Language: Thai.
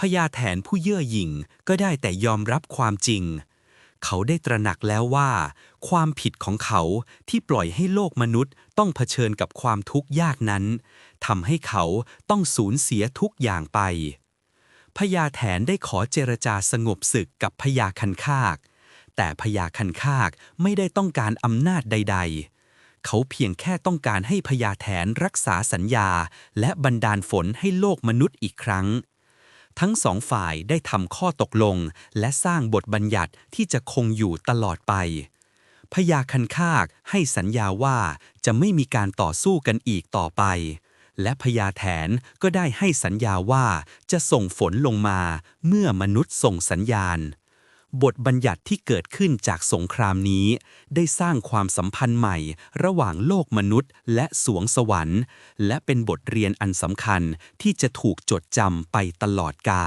พญาแถนผู้เย่อหยิ่งก็ได้แต่ยอมรับความจริง เขาได้ตระหนักแล้วว่า ความผิดของเขาที่ปล่อยให้โลกมนุษย์ต้องเผชิญกับความทุกข์ยากนั้นทำให้เขาต้องสูญเสียทุกอย่างไปพญาแถนได้ขอเจรจาสงบศึกกับพญาคันคาก แต่พญาคันคากไม่ได้ต้องการอำนาจใด ๆ เขาเพียงแค่ต้องการให้พญาแถนรักษาสัญญา และบันดาลฝนให้โลกมนุษย์อีกครั้ง ทั้งสองฝ่ายได้ทำข้อตกลง และสร้างบทบัญญัติที่จะคงอยู่ตลอดไปพญาคันคากให้สัญญาว่าจะไม่มีการต่อสู้กันอีกต่อไป และพญาแถนก็ได้ให้สัญญาว่าจะส่งฝนลงมาเมื่อมนุษย์ส่งสัญญาณ บทบัญญัติที่เกิดขึ้นจากสงครามนี้ ได้สร้างความสัมพันธ์ใหม่ ระหว่างโลกมนุษย์ และสวงสวรรค์ และเป็นบทเรียนอันสำคัญที่จะถูกจดจำไปตลอดกาล